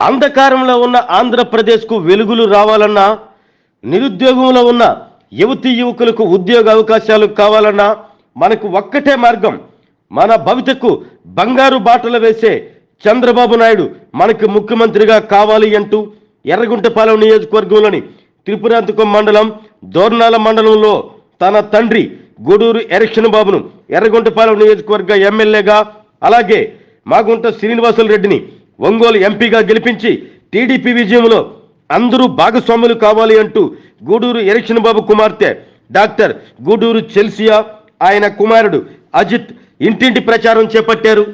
అంధకారంలో ఉన్న ఆంధ్రప్రదేశ్కు వెలుగులు రావాలన్నా నిరుద్యోగంలో ఉన్న యువతి యువకులకు ఉద్యోగ అవకాశాలు కావాలన్నా మనకు ఒక్కటే మార్గం. మన భవితకు బంగారు బాటలు వేసే చంద్రబాబు నాయుడు మనకు ముఖ్యమంత్రిగా కావాలి అంటూ ఎర్రగుంటపాలెం నియోజకవర్గంలోని త్రిపురాంతకం మండలం దోర్నాల మండలంలో తన తండ్రి గూడూరు ఎరక్షన్ బాబును ఎర్రగుంటపాలెం నియోజకవర్గ ఎమ్మెల్యేగా అలాగే మాగుంట శ్రీనివాసులు రెడ్డిని ఒంగోలు ఎంపీగా గెలిపించి టీడీపీ విజయంలో అందరూ భాగస్వాములు కావాలి అంటూ గూడూరు ఎరక్షన్ బాబు కుమార్తె డాక్టర్ గూడూరు చెల్సియా ఆయన కుమారుడు అజిత్ ఇంటింటి ప్రచారం చేపట్టారు.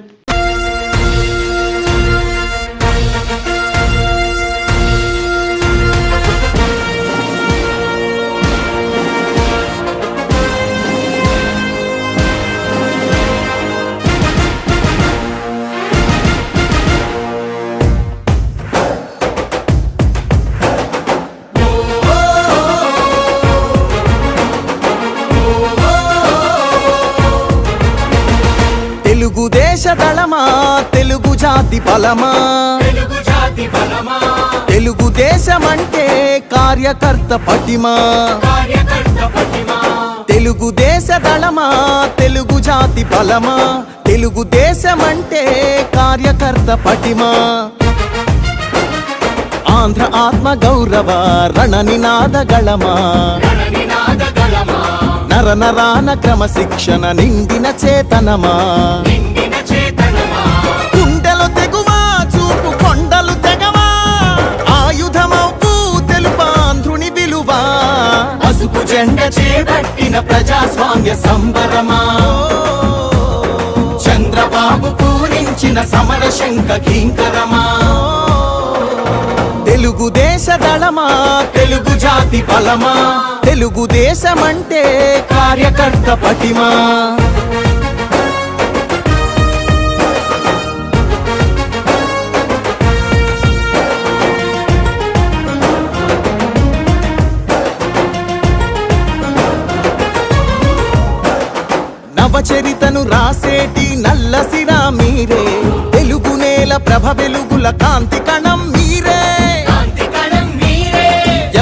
దళమా తెలుగు జాతి బలమా తెలుగు తెలుగుదేశమంటే కార్యకర్త పటిమా. కార్యకర్త పటిమా. తెలుగుదేశ దళమా తెలుగు జాతి బలమా తెలుగుదేశమంటే కార్యకర్త పటిమా. ఆంధ్ర ఆత్మ గౌరవ రణ నినాద గళమా? నర నరాన క్రమశిక్షణ నిండిన చేతనమా? నిండిన చేతనమా? గుండెలు తెగువా చూపు కొండలు తెగవా? ఆయుధమవ్వు తెలుపాంధ్రుని విలువా? పసుపు జెండ చేపట్టిన ప్రజాస్వామ్య సంబరమా? చంద్రబాబు పూరించిన సమర శంఖ కింకరమా? తెలుగుదేశ దళమా తెలుగు జాతి బలమా? తెలుగుదేశమంటే కార్యకర్త పటిమా? నవచరితను రాసేటి నల్లసిరా మీరే. తెలుగు నేల ప్రభ వెలుగుల కాంతి కణం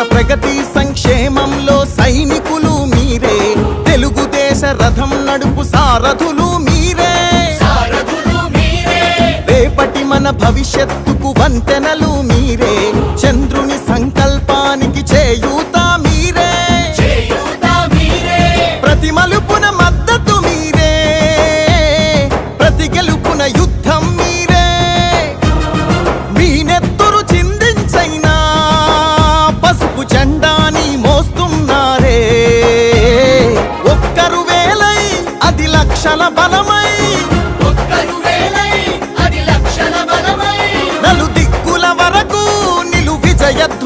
రాష్ట్ర ప్రగతి సంక్షేమంలో సైనికులు మీరే. తెలుగుదేశ రథం నడుపు సారథులు మీరే. సారథులు మీరే. రేపటి మన భవిష్యత్తుకు వంతెనలు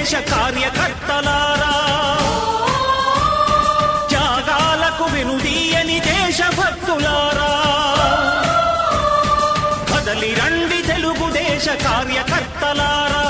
దేశ కార్యకర్తలారా. త్యాగాలకు వెనుదీయని దేశభక్తులారా. కదలి రండి తెలుగుదేశ కార్యకర్తలారా.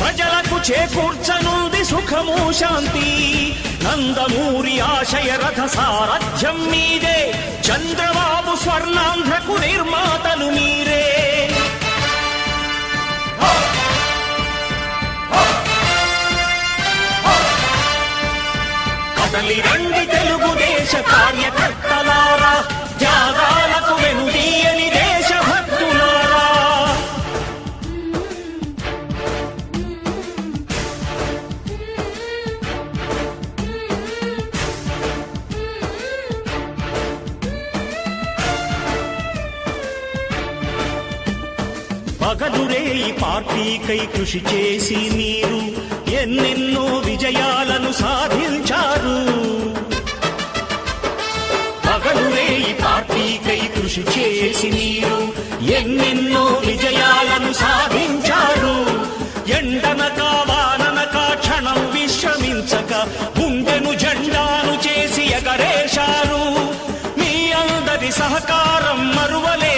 ప్రజలకు చేకూర్చనుంది సుఖము శాంతి. నందమూరి ఆశయ రథ సారథ్యం మీదే. చంద్రబాబు స్వర్ణాంధ్రకు నిర్మాతలు మీరే. కదలి రండి తెలుగుదే కై కృషి చేసి మీరు ఎన్నెన్నో విజయాలను సాధించారు. పగలురే ఈ పార్టీకై కృషి చేసి మీరు ఎన్నెన్నో విజయాలను సాధించారు. ఎండనక వాననక క్షణం విశ్రమించక గుండెను జెండాను చేసి ఎగరేశారు. మీ అందరి సహకారం మరువలే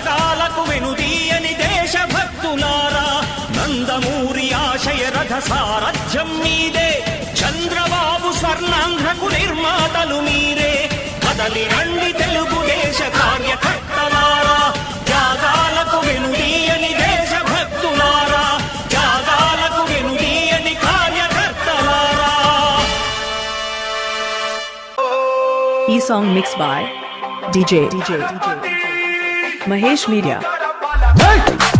త్యాగాలకు వెనుదీయని దేశభక్తులారా నందమూరి ఆశయ రథ సారథ్యం మీదే చంద్రబాబు స్వర్ణాంధ్రకు నిర్మాతలు మీరే కదలి రండి తెలుగుదేశ కార్యకర్తలారా త్యాగాలకు వెనుదీయని దేశభక్తులారా త్యాగాలకు వెనుదీయని కార్యకర్తలారా. E song mixed by DJ DJ Mahesh Media. ధర్మం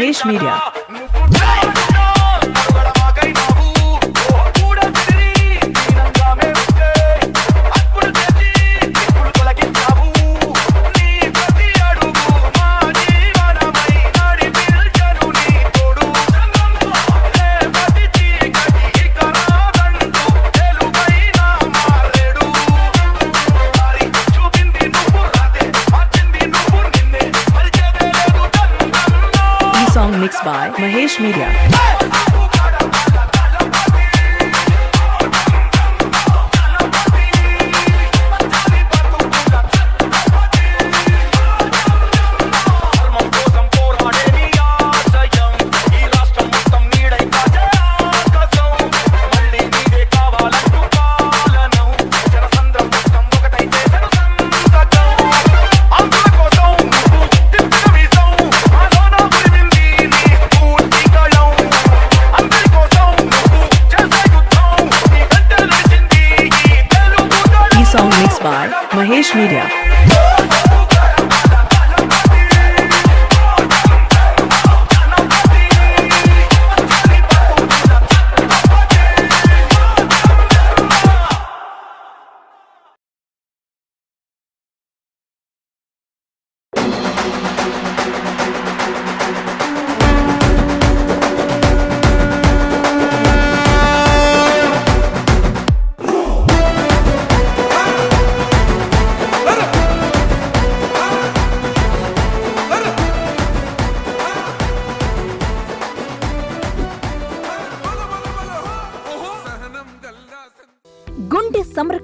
Mahesh Media. Mahesh Media.